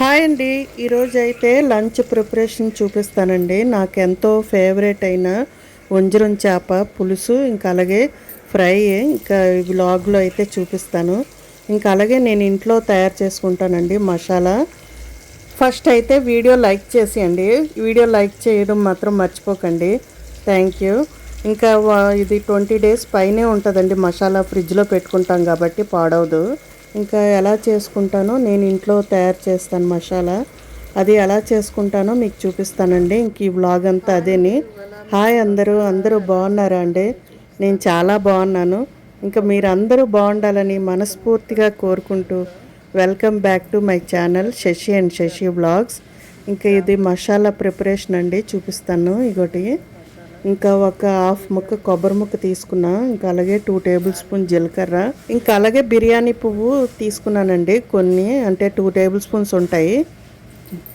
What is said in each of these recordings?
Hi అండి. ఈరోజు అయితే లంచ్ ప్రిపరేషన్ చూపిస్తానండి. నాకు ఎంతో ఫేవరెట్ అయిన వంజరం చేప పులుసు ఇంకా అలాగే ఫ్రై ఇంకా బ్లాగ్లో అయితే చూపిస్తాను. ఇంకా అలాగే నేను ఇంట్లో తయారు చేసుకుంటానండి మసాలా. ఫస్ట్ అయితే వీడియో లైక్ చేసేయండి. వీడియో లైక్ చేయడం మాత్రం మర్చిపోకండి. Thank you. ఇంకా వా- ఇది ట్వంటీ డేస్ పైనే ఉంటుందండి. మసాలా ఫ్రిడ్జ్లో పెట్టుకుంటాం కాబట్టి పాడవదు. ఇంకా ఎలా చేసుకుంటానో నేను ఇంట్లో తయారు చేస్తాను మసాలా. అది ఎలా చేసుకుంటానో మీకు చూపిస్తానండి. ఇంక ఈ వ్లాగ్ అంతా అదేని. హాయ్ అందరూ అందరూ బాగున్నారా అండి? నేను చాలా బాగున్నాను. ఇంకా మీరందరూ బాగుండాలని మనస్ఫూర్తిగా కోరుకుంటూ welcome back to my channel Shashi and Shashi vlogs ఇంకా ఇది మసాలా ప్రిపరేషన్ అండి చూపిస్తాను ఇగోటి. ఇంకా ఒక హాఫ్ ముక్క కొబ్బరి ముక్క తీసుకున్నా ఇంకా అలాగే టూ టేబుల్ స్పూన్ జీలకర్ర. ఇంకా అలాగే బిర్యానీ పువ్వు తీసుకున్నానండి. కొన్ని అంటే టూ టేబుల్ స్పూన్స్ ఉంటాయి.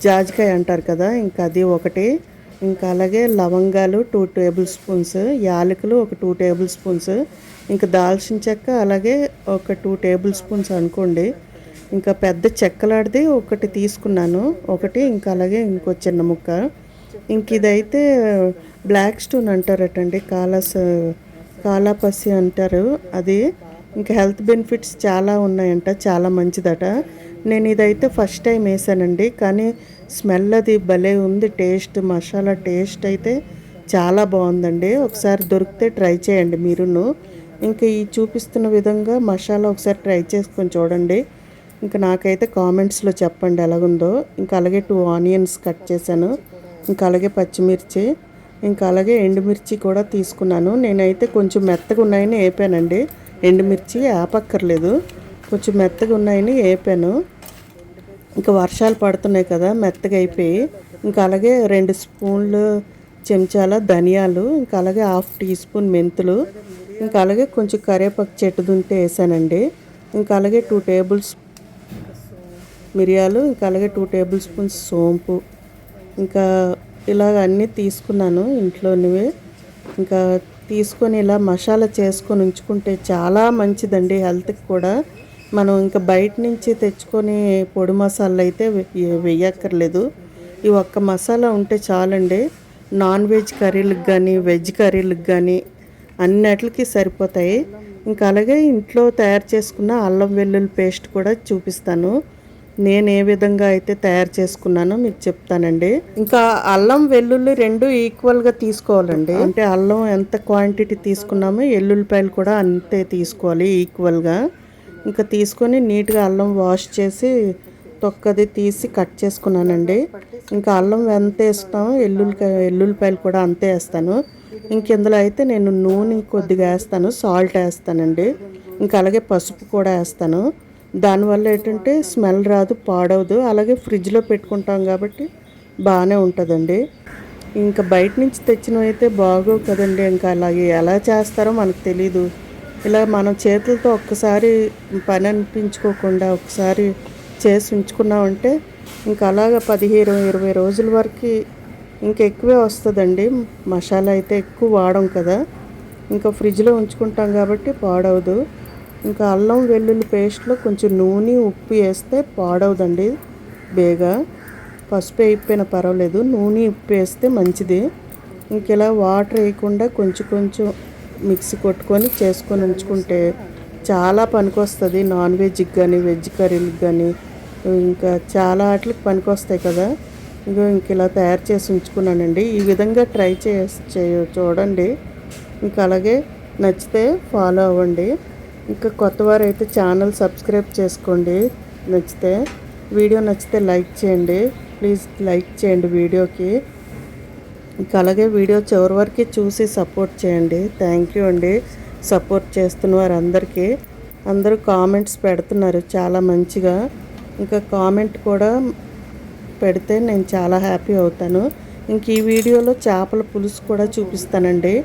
జాజికాయ అంటారు కదా ఇంకా అది ఒకటి. ఇంకా అలాగే లవంగాలు టూ టేబుల్ స్పూన్స్ యాలకులు ఒక టూ టేబుల్ స్పూన్స్ ఇంకా దాల్చిన చెక్క అలాగే ఒక టూ టేబుల్ స్పూన్స్ అనుకోండి. ఇంకా పెద్ద చెక్కలాడిది ఒకటి తీసుకున్నాను. ఒకటి ఇంకా అలాగే ఇంకో చిన్న ముక్క. ఇంక ఇదైతే బ్లాక్ స్టోన్ అంటారటండి కాలాస్ కాలాపసి అంటారు. అది ఇంకా హెల్త్ బెనిఫిట్స్ చాలా ఉన్నాయంట చాలా మంచిదట. నేను ఇదైతే ఫస్ట్ టైం వేసానండి కానీ స్మెల్ అది భలే ఉంది టేస్ట్ మసాలా టేస్ట్ అయితే చాలా బాగుందండి. ఒకసారి దొరికితే ట్రై చేయండి మీరును. ఇంకా ఈ చూపిస్తున్న విధంగా మసాలా ఒకసారి ట్రై చేసుకొని చూడండి. ఇంకా నాకైతే కామెంట్స్లో చెప్పండి ఎలాగుందో. ఇంకా అలాగే టూ ఆనియన్స్ కట్ చేశాను. ఇంకా అలాగే పచ్చిమిర్చి ఇంకా అలాగే ఎండుమిర్చి కూడా తీసుకున్నాను. నేనైతే కొంచెం మెత్తగా ఉన్నాయని వేపానండి ఎండుమిర్చి ఆపక్కర్లేదు. కొంచెం మెత్తగా ఉన్నాయని వేపాను ఇంకా వర్షాలు పడుతున్నాయి కదా మెత్తగా అయిపోయి. ఇంకా అలాగే రెండు స్పూన్లు చెంచాల ధనియాలు ఇంకా అలాగే హాఫ్ టీ స్పూన్ మెంతులు ఇంకా అలాగే కొంచెం కరివేపాకు చెట్టు దుంటే వేసానండి. ఇంకా అలాగే టూ టేబుల్స్ మిరియాలు ఇంకా అలాగే టూ టేబుల్ స్పూన్స్ సోంపు. ఇంకా ఇలాగ అన్నీ తీసుకున్నాను ఇంట్లోనివే. ఇంకా తీసుకొని ఇలా మసాలా చేసుకొని ఉంచుకుంటే చాలా మంచిదండి హెల్త్కి కూడా. మనం ఇంకా బయట నుంచి తెచ్చుకొని పొడి మసాలా అయితే వేయక్కర్లేదు ఈ ఒక్క మసాలా ఉంటే చాలండి. నాన్ వెజ్ కర్రీలకు కానీ వెజ్ కర్రీలకు కానీ అన్నిటికి సరిపోతాయి. ఇంకా అలాగే ఇంట్లో తయారు చేసుకున్న అల్లం వెల్లుల్లి పేస్ట్ కూడా చూపిస్తాను. నేను ఏ విధంగా అయితే తయారు చేసుకున్నానో మీకు చెప్తానండి. ఇంకా అల్లం వెల్లుల్లి రెండు ఈక్వల్గా తీసుకోవాలండి. అంటే అల్లం ఎంత క్వాంటిటీ తీసుకున్నామో ఎల్లుల్లిపాయలు కూడా అంతే తీసుకోవాలి ఈక్వల్గా ఇంకా తీసుకొని నీట్గా అల్లం వాష్ చేసి తొక్కది తీసి కట్ చేసుకున్నానండి. ఇంకా అల్లం ఎంత వేస్తామో ఎల్లుల్లి ఎల్లుల్లిపాయలు కూడా అంతే వేస్తాను. ఇంక ఇందులో అయితే నేను నూనె కొద్దిగా వేస్తాను సాల్ట్ వేస్తానండి. ఇంకా అలాగే పసుపు కూడా వేస్తాను. దానివల్ల ఏంటంటే స్మెల్ రాదు పాడవదు. అలాగే ఫ్రిడ్జ్లో పెట్టుకుంటాం కాబట్టి బాగానే ఉంటుందండి. ఇంకా బయట నుంచి తెచ్చినవి అయితే బాగోవు కదండి. ఇంకా అలాగే ఎలా చేస్తారో మనకు తెలీదు. ఇలా మనం చేతులతో ఒక్కసారి పని అనిపించుకోకుండా ఒకసారి చేసి ఉంచుకున్నామంటే ఇంకా అలాగ పదిహేను ఇరవై రోజుల వరకు ఇంకా ఎక్కువే వస్తుందండి. మసాలా అయితే ఎక్కువ వాడం కదా. ఇంకా ఫ్రిడ్జ్లో ఉంచుకుంటాం కాబట్టి పాడవదు. ఇంకా అల్లం వెల్లుల్లి పేస్ట్లో కొంచెం నూనె ఉప్పు వేస్తే పాడవదండి బేగా. పసుపు అయిపోయిన పర్వాలేదు నూనె ఉప్పు వేస్తే మంచిది. ఇంక ఇలా వాటర్ వేయకుండా కొంచెం కొంచెం మిక్సీ కొట్టుకొని చేసుకొని ఉంచుకుంటే చాలా పనికొస్తుంది. నాన్ వెజ్కి కానీ వెజ్ కర్రీలకు కానీ ఇంకా చాలా వాటికి పనికొస్తాయి కదా. ఇంకో ఇంక ఇలా తయారు చేసి ఉంచుకున్నానండి. ఈ విధంగా ట్రై చే చే- చూడండి. ఇంకా అలాగే నచ్చితే ఫాలో అవ్వండి. ఇంకా కొత్తవారు అయితే ఛానల్ సబ్స్క్రైబ్ చేసుకోండి. నచ్చితే వీడియో నచ్చితే లైక్ చేయండి. ప్లీజ్ లైక్ చేయండి వీడియోకి. ఇంకా అలాగే వీడియో చివరి వరకు చూసి సపోర్ట్ చేయండి. థ్యాంక్ యూ అండి. సపోర్ట్ చేస్తున్న వారందరికీ. అందరూ కామెంట్స్ పెడుతున్నారు చాలా మంచిగా. ఇంకా కామెంట్ కూడా పెడితే నేను చాలా హ్యాపీ అవుతాను. ఇంక ఈ వీడియోలో చేపల పులుసు కూడా చూపిస్తానండి.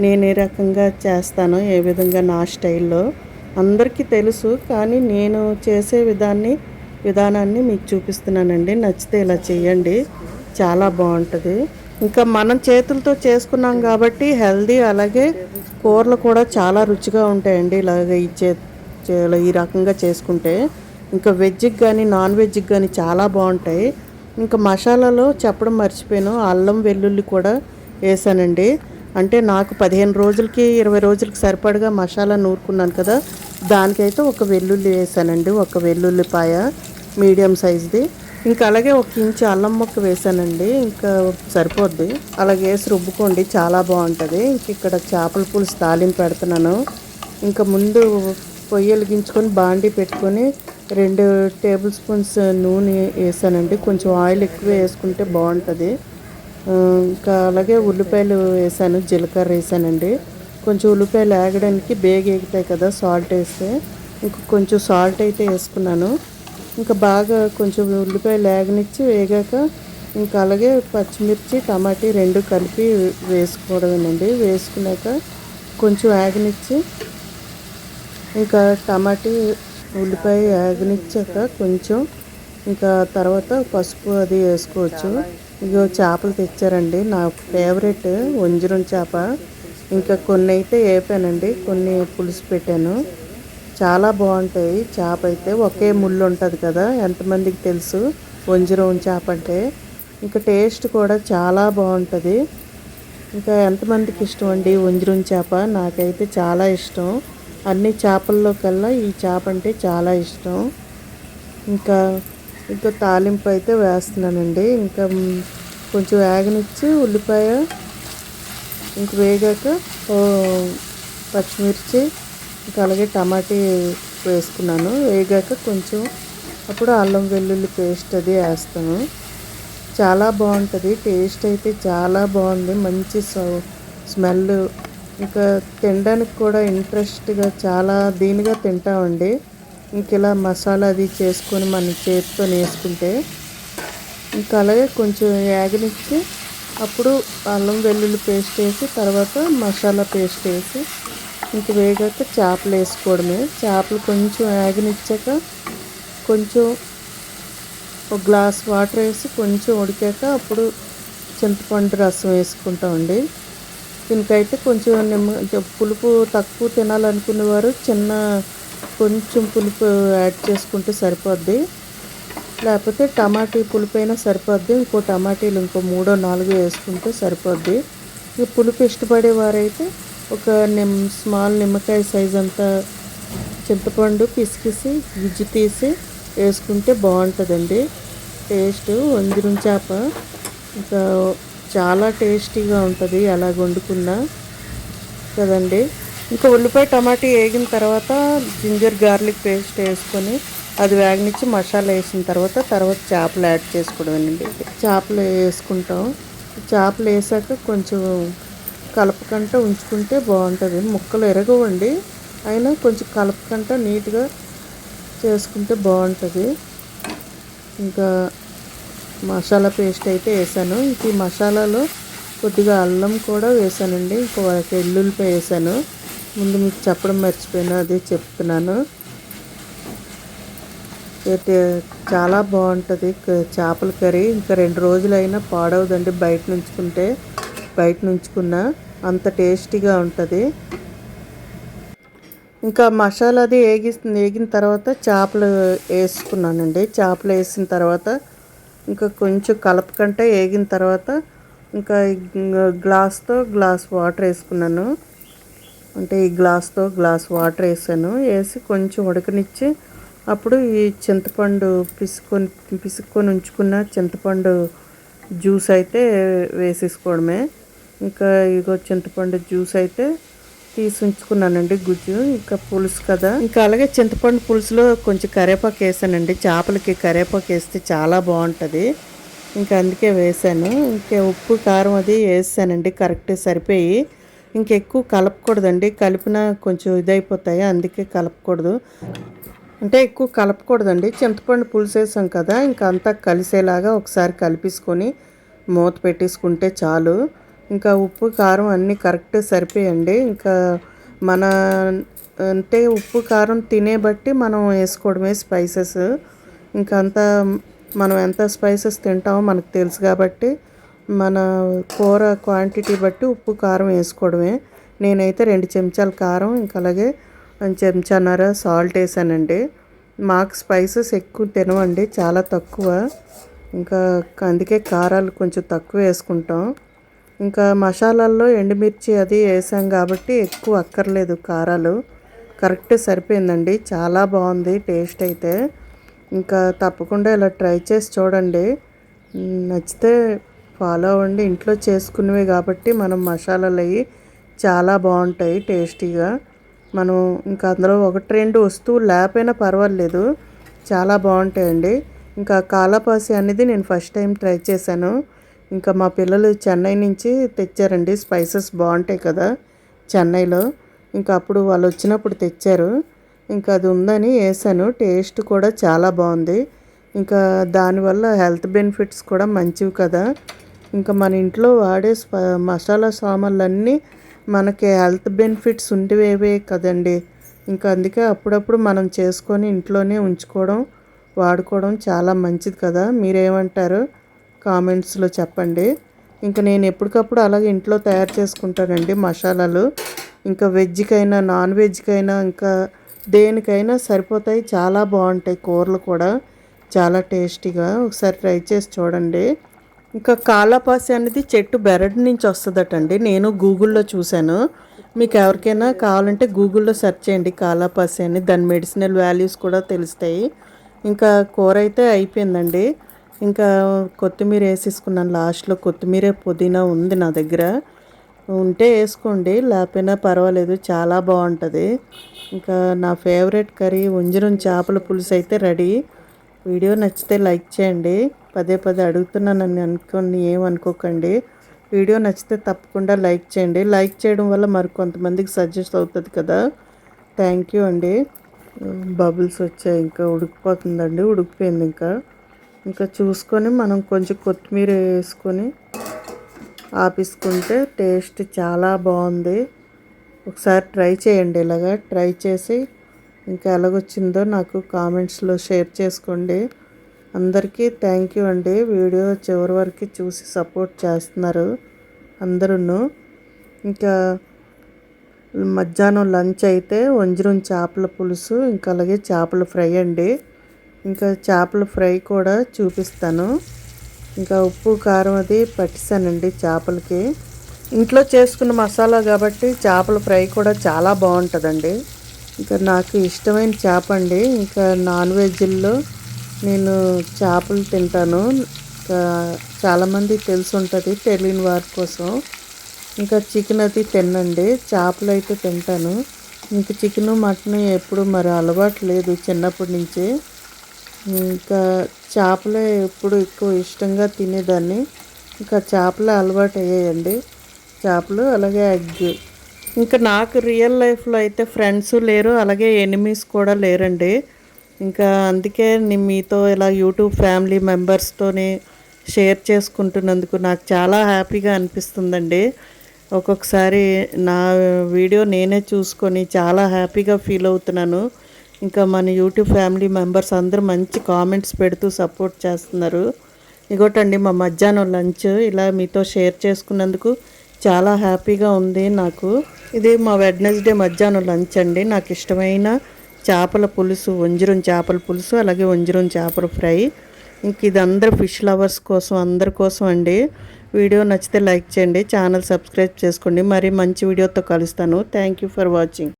నేను ఏ రకంగా చేస్తాను ఏ విధంగా నా స్టైల్లో? అందరికీ తెలుసు కానీ నేను చేసే విధాన్ని విధానాన్ని మీకు చూపిస్తున్నానండి. నచ్చితే ఇలా చేయండి. చాలా బాగుంటుంది. ఇంకా మనం చేతులతో చేసుకున్నాం కాబట్టి హెల్దీ అలాగే కూరలు కూడా చాలా రుచిగా ఉంటాయండి ఇలాగ ఈ చే- ఈ రకంగా చేసుకుంటే. ఇంకా వెజ్కి కానీ నాన్ వెజ్కి కానీ చాలా బాగుంటాయి. ఇంకా మసాలాలో చెప్పడం మర్చిపోయాను. అల్లం వెల్లుల్లి కూడా వేసానండి. అంటే నాకు పదిహేను రోజులకి ఇరవై రోజులకి సరిపడగా మసాలా నూరుకున్నాను కదా దానికైతే ఒక వెల్లుల్లి వేసానండి ఒక వెల్లుల్లిపాయ మీడియం సైజ్ది. ఇంకా అలాగే ఒక ఇంచు అల్లం ముక్క వేసానండి ఇంకా సరిపోద్ది. అలాగే వేసి రుబ్బుకోండి చాలా బాగుంటుంది. ఇంక ఇక్కడ చేపల పులుసు తాలింపు పెడుతున్నాను. ఇంకా ముందు పొయ్యి వెలిగించుకొని బాండీ పెట్టుకొని రెండు టేబుల్ స్పూన్స్ నూనె వేసానండి. కొంచెం ఆయిల్ ఎక్కువ వేసుకుంటే బాగుంటుంది. ఇంకా అలాగే ఉల్లిపాయలు వేసాను జీలకర్ర వేసానండి. కొంచెం ఉల్లిపాయలు ఆగడానికి బేగేగుతాయి కదా సాల్ట్ వేస్తే. ఇంకా కొంచెం సాల్ట్ అయితే వేసుకున్నాను. ఇంకా బాగా కొంచెం ఉల్లిపాయలు వేగనిచ్చి వేగాక ఇంకా అలాగే పచ్చిమిర్చి టమాటీ రెండు కలిపి వేసుకోవడమేనండి. వేసుకున్నాక కొంచెం వేగనిచ్చి ఇంకా టమాటీ ఉల్లిపాయ వేగనిచ్చాక కొంచెం ఇంకా తర్వాత పసుపు అది వేసుకోవచ్చు. ఇగో చేపలు తెచ్చారండి. నా ఫేవరెట్ వంజరం చేప. ఇంకా కొన్ని అయితే వేపానండి. కొన్ని పులుసు పెట్టాను. చాలా బాగుంటాయి. చేప అయితే ఒకే ముళ్ళు ఉంటుంది కదా ఎంతమందికి తెలుసు వంజరం చేప అంటే. ఇంకా టేస్ట్ కూడా చాలా బాగుంటుంది. ఇంకా ఎంతమందికి ఇష్టం అండి వంజరం చేప? నాకైతే చాలా ఇష్టం. అన్ని చేపల్లో కల్లా ఈ చేప అంటే చాలా ఇష్టం. ఇంకా ఇంకా తాలింపు అయితే వేస్తున్నానండి. ఇంకా కొంచెం వేగనిచ్చి ఉల్లిపాయ ఇంక వేగాక పచ్చిమిర్చి ఇంకా అలాగే టమాటీ వేసుకున్నాను. వేగాక కొంచెం అప్పుడు అల్లం వెల్లుల్లి పేస్ట్ అది వేస్తాను. చాలా బాగుంటుంది. టేస్ట్ అయితే చాలా బాగుంది. మంచి సౌ- స్మెల్. ఇంకా తినడానికి కూడా ఇంట్రెస్ట్గా చాలా దీనిగా తింటామండి. ఇంక ఇలా మసాలా అది చేసుకొని మన చేతితో వేసుకుంటే ఇంకా అలాగే కొంచెం యాగనిచ్చి అప్పుడు అల్లం వెల్లుల్లి పేస్ట్ వేసి తర్వాత మసాలా పేస్ట్ వేసి ఇంక వేగాక చేపలు వేసుకోవడమే. చేపలు కొంచెం యాగనిచ్చాక కొంచెం ఒక గ్లాస్ వాటర్ వేసి కొంచెం ఉడికాక అప్పుడు చింతపండు రసం వేసుకుంటామండి. దీనికైతే కొంచెం నిమ్మ పులుపు తక్కువ తినాలనుకునేవారు చిన్న కొంచెం పులుపు యాడ్ చేసుకుంటే సరిపోద్ది. లేకపోతే టమాటీ పులుపు అయినా సరిపోద్ది. ఇంకో టమాటీలు ఇంకో మూడో నాలుగో వేసుకుంటే సరిపోద్ది. ఇక పులుపు ఇష్టపడేవారైతే ఒక నిమ్ స్మాల్ నిమ్మకాయ సైజ్ అంతా చింతపండు పిసికిసి గుజ్జు తీసి వేసుకుంటే బాగుంటుందండి. టేస్ట్ వంజరం చేప ఇంకా చాలా టేస్టీగా ఉంటుంది. అలా వండుకున్నా కదండి. ఇంకా ఉల్లిపాయ టమాటా వేగిన తర్వాత జింజర్ గార్లిక్ పేస్ట్ వేసుకొని అది వేగనిచ్చి మసాలా వేసిన తర్వాత తర్వాత చేపలు యాడ్ చేసుకోవడమేనండి చేపలు వేసుకుంటాం. చేపలు వేసాక కొంచెం కలపకంట ఉంచుకుంటే బాగుంటుంది. ముక్కలు ఎరగవండి. అయినా కొంచెం కలపకంట నీట్గా చేసుకుంటే బాగుంటుంది. ఇంకా మసాలా పేస్ట్ అయితే వేసాను. ఇంక ఈ మసాలాలో కొద్దిగా అల్లం కూడా వేసానండి. ఇంకో ఎల్లుల్లిపాయ వేసాను. ముందు మీకు చెప్పడం మర్చిపోయినా అదే చెప్తున్నాను. చాలా బాగుంటుంది చేపల కర్రీ. ఇంకా రెండు రోజులైనా పాడవదండి బయట నుంచుకుంటే. బయట నుంచుకున్న అంత టేస్టీగా ఉంటుంది. ఇంకా మసాలా అది వేగి వేగిన తర్వాత చేపలు వేసుకున్నానండి. చేపలు వేసిన తర్వాత ఇంకా కొంచెం కలపకంటే వేగిన తర్వాత ఇంకా గ్లాస్తో గ్లాస్ వాటర్ వేసుకున్నాను. అంటే ఈ గ్లాస్తో గ్లాస్ వాటర్ వేసాను. వేసి కొంచెం ఉడకనిచ్చి అప్పుడు ఈ చింతపండు పిసుకొని పిసుక్కొని ఉంచుకున్న చింతపండు జ్యూస్ అయితే వేసేసుకోవడమే. ఇంకా ఇగో చింతపండు జ్యూస్ అయితే తీసి ఉంచుకున్నానండి గుజ్జు. ఇంకా పులుసు కదా. ఇంకా అలాగే చింతపండు పులుసులో కొంచెం కరేపాకు వేసానండి. చేపలకి కరివేపాకు వేస్తే చాలా బాగుంటుంది. ఇంకా అందుకే వేసాను. ఇంకా ఉప్పు కారం అది వేసానండి. కరెక్ట్ సరిపోయి ఇంకెక్కువ కలపకూడదండి. కలిపిన కొంచెం ఇదైపోతాయి. అందుకే కలపకూడదు. అంటే ఎక్కువ కలపకూడదండి. చింతపండు పులుసు వేసాం కదా ఇంకా అంతా కలిసేలాగా ఒకసారి కలిపేసుకొని మూత పెట్టేసుకుంటే చాలు. ఇంకా ఉప్పు కారం అన్నీ కరెక్ట్ సరిపోయండి. ఇంకా మన అంటే ఉప్పు కారం తినే బట్టి మనం వేసుకోవడమే స్పైసెస్. ఇంకా అంతా మనం ఎంత స్పైసెస్ తింటామో మనకు తెలుసు కాబట్టి మన కూర క్వాంటిటీ బట్టి ఉప్పు కారం వేసుకోవడమే. నేనైతే రెండు చెంచాల కారం ఇంకా అలాగే చెంచాన్నర సాల్ట్ వేసానండి. మాకు స్పైసెస్ ఎక్కువ తినవండి చాలా తక్కువ. ఇంకా అందుకే కారాలు కొంచెం తక్కువ వేసుకుంటాం. ఇంకా మసాలాల్లో ఎండుమిర్చి అది వేసాం కాబట్టి ఎక్కువ అక్కర్లేదు కారాలు. కరెక్ట్ సరిపోయిందండి చాలా బాగుంది టేస్ట్ అయితే. ఇంకా తప్పకుండా ఇలా ట్రై చేసి చూడండి. నచ్చితే ఫాలో అవ్వండి ఇంట్లో చేసుకునేవి కాబట్టి మనం మసాలాలు అవి చాలా బాగుంటాయి టేస్టీగా. మనం ఇంకా అందులో ఒకటి రెండు వస్తువులు లేకపోయినా పర్వాలేదు చాలా బాగుంటాయండి. ఇంకా కాలాపాసి అనేది నేను ఫస్ట్ టైం ట్రై చేశాను. ఇంకా మా పిల్లలు చెన్నై నుంచి తెచ్చారండి స్పైసెస్ బాగుంటాయి కదా చెన్నైలో. ఇంకా అప్పుడు వాళ్ళు వచ్చినప్పుడు తెచ్చారు. ఇంకా అది ఉందని వేసాను టేస్ట్ కూడా చాలా బాగుంది. ఇంకా దానివల్ల హెల్త్ బెనిఫిట్స్ కూడా మంచివి కదా. ఇంకా మన ఇంట్లో వాడే మసాలా సామాన్లు అన్నీ మనకి హెల్త్ బెనిఫిట్స్ ఉండేవే కదండి. ఇంకా అందుకే అప్పుడప్పుడు మనం చేసుకొని ఇంట్లోనే ఉంచుకోవడం వాడుకోవడం చాలా మంచిది కదా. మీరేమంటారు? కామెంట్స్లో చెప్పండి. ఇంకా నేను ఎప్పటికప్పుడు అలాగే ఇంట్లో తయారు చేసుకుంటానండి మసాలాలు. ఇంకా వెజ్కైనా నాన్ వెజ్కైనా ఇంకా దేనికైనా సరిపోతాయి. చాలా బాగుంటాయి కూరలు కూడా. చాలా టేస్టీగా. ఒకసారి ట్రై చేసి చూడండి. ఇంకా కాలాపాసి అనేది చెట్టు బెరడు నుంచి వస్తుందటండి. నేను గూగుల్లో చూశాను. మీకు ఎవరికైనా కావాలంటే గూగుల్లో సెర్చ్ చేయండి కాలాపాసి అని. దాని మెడిసినల్ వాల్యూస్ కూడా తెలుస్తాయి. ఇంకా కూర అయితే అయిపోయిందండి. ఇంకా కొత్తిమీర వేసేసుకున్నాను. లాస్ట్లో కొత్తిమీర పుదీనా ఉంది నా దగ్గర. ఉంటే వేసుకోండి. లేకపోయినా పర్వాలేదు. చాలా బాగుంటుంది. ఇంకా నా ఫేవరెట్ కర్రీ ఉంజరం చేపల పులుసు అయితే రెడీ. వీడియో నచ్చితే లైక్ చేయండి. పదే పదే అడుగుతున్నానని అనుకోండి ఏమనుకోకండి వీడియో నచ్చితే తప్పకుండా లైక్ చేయండి. లైక్ చేయడం వల్ల మరి కొంతమందికి సజెస్ట్ అవుతుంది కదా. థ్యాంక్ యూ అండి. బబుల్స్ వచ్చాయి ఇంకా ఉడికిపోతుందండి ఉడికిపోయింది ఇంకా. ఇంకా చూసుకొని మనం కొంచెం కొత్తిమీర వేసుకొని ఆపేసుకుంటే టేస్ట్ చాలా బాగుంది. ఒకసారి ట్రై చేయండి ఇలాగా. ట్రై చేసి ఇంకా ఎలాగొచ్చిందో నాకు కామెంట్స్లో షేర్ చేసుకోండి. అందరికీ థ్యాంక్ యూ అండి. వీడియో చివరి వరకు చూసి సపోర్ట్ చేస్తున్నారు అందరూ ఇంకా మధ్యాహ్నం లంచ్ అయితే వంజరం చేపల పులుసు ఇంకా అలాగే చేపల ఫ్రై అండి. ఇంకా చేపల ఫ్రై కూడా చూపిస్తాను. ఇంకా ఉప్పు కారం అది పట్టిస్తానండి చేపలకి. ఇంట్లో చేసుకున్న మసాలా కాబట్టి చేపల ఫ్రై కూడా చాలా బాగుంటుందండి. ఇంకా నాకు ఇష్టమైన చేప అండి. ఇంకా నాన్ వెజ్లో నేను చేపలు తింటాను. ఇంకా చాలామంది తెలిసి ఉంటుంది తెలియని వారి కోసం. ఇంకా చికెన్ అది తినండి చేపలు అయితే తింటాను. ఇంకా చికెన్ మటన్ ఎప్పుడు మరి అలవాటు లేదు చిన్నప్పటి నుంచి. ఇంకా చేపలే ఎప్పుడు ఎక్కువ ఇష్టంగా తినేదాన్ని. ఇంకా చేపలే అలవాటు అయ్యాయండి. చేపలు అలాగే ఎగ్. ఇంకా నాకు రియల్ లైఫ్లో అయితే ఫ్రెండ్స్ లేరు అలాగే ఎనిమీస్ కూడా లేరండి. ఇంకా అందుకే నేను మీతో ఇలా యూట్యూబ్ ఫ్యామిలీ మెంబర్స్తోని షేర్ చేసుకుంటున్నందుకు నాకు చాలా హ్యాపీగా అనిపిస్తుందండి. ఒక్కొక్కసారి నా వీడియో నేనే చూసుకొని చాలా హ్యాపీగా ఫీల్ అవుతున్నాను. ఇంకా మన యూట్యూబ్ ఫ్యామిలీ మెంబర్స్ అందరూ మంచి కామెంట్స్ పెడుతూ సపోర్ట్ చేస్తున్నారు. ఇగోటండి మా మధ్యాహ్నం లంచ్ ఇలా మీతో షేర్ చేసుకున్నందుకు చాలా హ్యాపీగా ఉంది నాకు. ఇది మా వెడ్నెస్డే మధ్యాహ్నం లంచ్ అండి. నాకు ఇష్టమైన చేపల పులుసు వంజరం చేపల పులుసు అలాగే వంజరం చేపల ఫ్రై. ఇంక ఇది అందరు ఫిష్ లవర్స్ కోసం అందరి కోసం అండి. వీడియో నచ్చితే లైక్ చేయండి ఛానల్ సబ్స్క్రైబ్ చేసుకోండి. మరి మంచి వీడియోతో కలుస్తాను. Thank you for watching